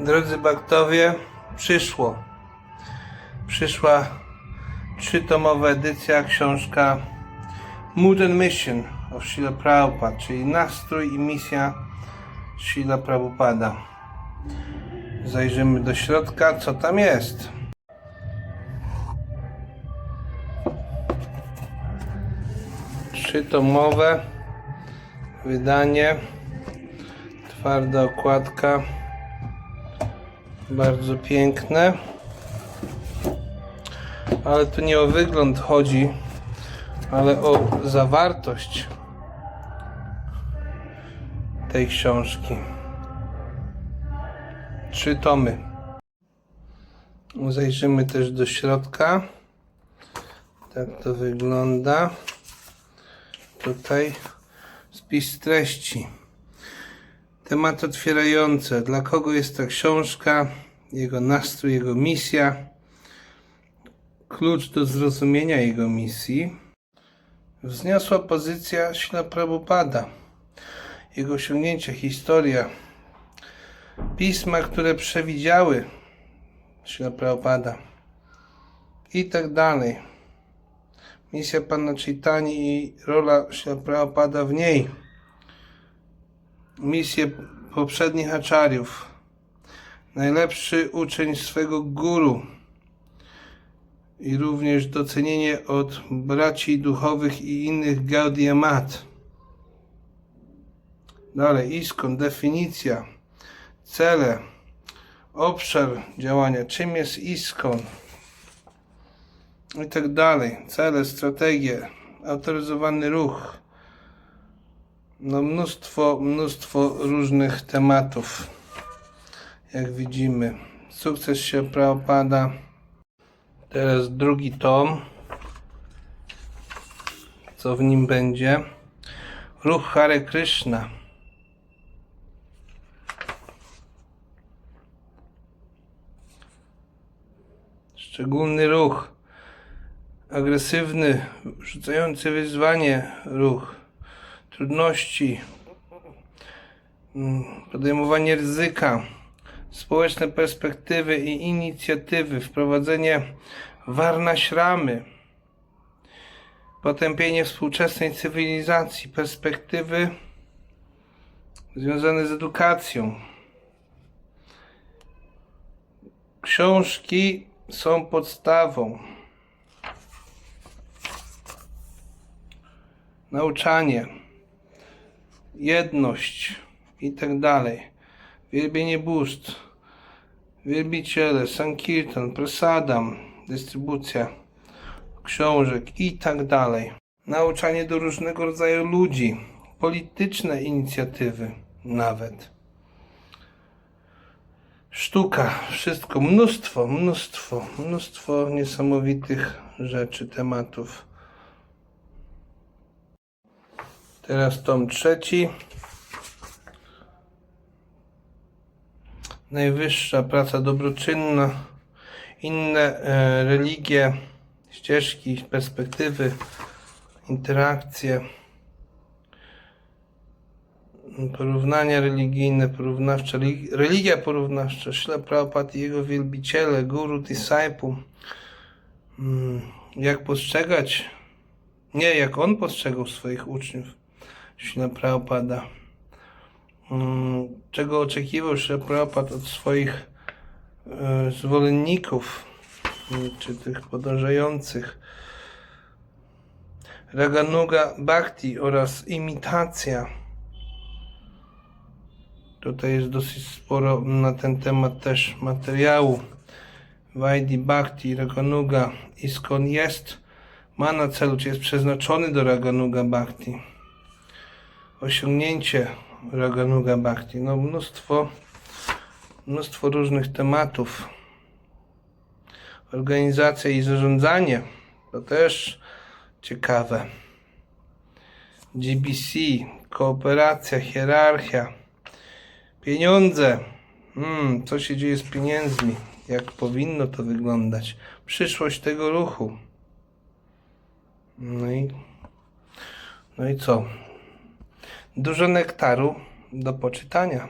Drodzy baktowie, przyszło. Przyszła trzytomowa edycja, książka Mood and Mission of Srila Prabhupada, czyli nastrój i misja Srila Prabhupada. Zajrzymy do środka, co tam jest. Trzytomowe wydanie, twarda okładka, bardzo piękne. Ale tu nie o wygląd chodzi, ale o zawartość tej książki. Trzy tomy. Zajrzymy też do środka. Tak to wygląda. Tutaj spis treści. Temat otwierający. Dla kogo jest ta książka? Jego nastrój, jego misja. Klucz do zrozumienia jego misji. Wzniosła pozycja Śla Prabhupada. Jego osiągnięcia, historia. Pisma, które przewidziały Śla Prabhupada. I tak dalej. Misja Pana Chaitani i rola Śla Prabhupada w niej. Misje poprzednich aczariów. Najlepszy uczeń swego guru i również docenienie od braci duchowych i innych Gaudiya Mat. Dalej, ISKON, definicja, cele, obszar działania, czym jest ISKON i tak dalej, cele, strategie, autoryzowany ruch, no mnóstwo, mnóstwo różnych tematów, jak widzimy. Sukces się Prabhupada. Teraz drugi tom. Co w nim będzie? Ruch Hare Krishna. Szczególny ruch. Agresywny, rzucający wyzwanie ruch. Trudności. mm, Podejmowanie ryzyka społeczne perspektywy i inicjatywy, wprowadzenie warnaśramy, potępienie współczesnej cywilizacji, perspektywy związane z edukacją. Książki są podstawą. Nauczanie, jedność i tak dalej wielbienie bóstw, wielbiciele, sankirtan, prasadam, dystrybucja książek i tak dalej. Nauczanie do różnego rodzaju ludzi, polityczne inicjatywy nawet. Sztuka, wszystko, mnóstwo, mnóstwo, mnóstwo niesamowitych rzeczy, tematów. Teraz tom trzeci. najwyższa praca dobroczynna, inne e, religie, ścieżki, perspektywy, interakcje, porównania religijne, porównawcze, relig- religia porównawcza, Śla Prabhupada i jego wielbiciele, guru, disciple, Mm, jak postrzegać, nie jak on postrzegał swoich uczniów, Śla Prabhupada. Mm, czego oczekiwał się Prabhupada od swoich e, zwolenników, mm, czy tych podążających. Raganuga Bhakti oraz imitacja. Tutaj jest dosyć sporo na ten temat też materiału. Vaidi Bhakti, Raganuga, Iskon jest, ma na celu, czy jest przeznaczony do Raganuga Bhakti. Osiągnięcie Raganuga Bhakti. No mnóstwo, mnóstwo różnych tematów. Organizacja i zarządzanie to też ciekawe. GBC, kooperacja, hierarchia, pieniądze. Hmm, co się dzieje z pieniędzmi? Jak powinno to wyglądać? Przyszłość tego ruchu. No i, no i co? Dużo nektaru do poczytania.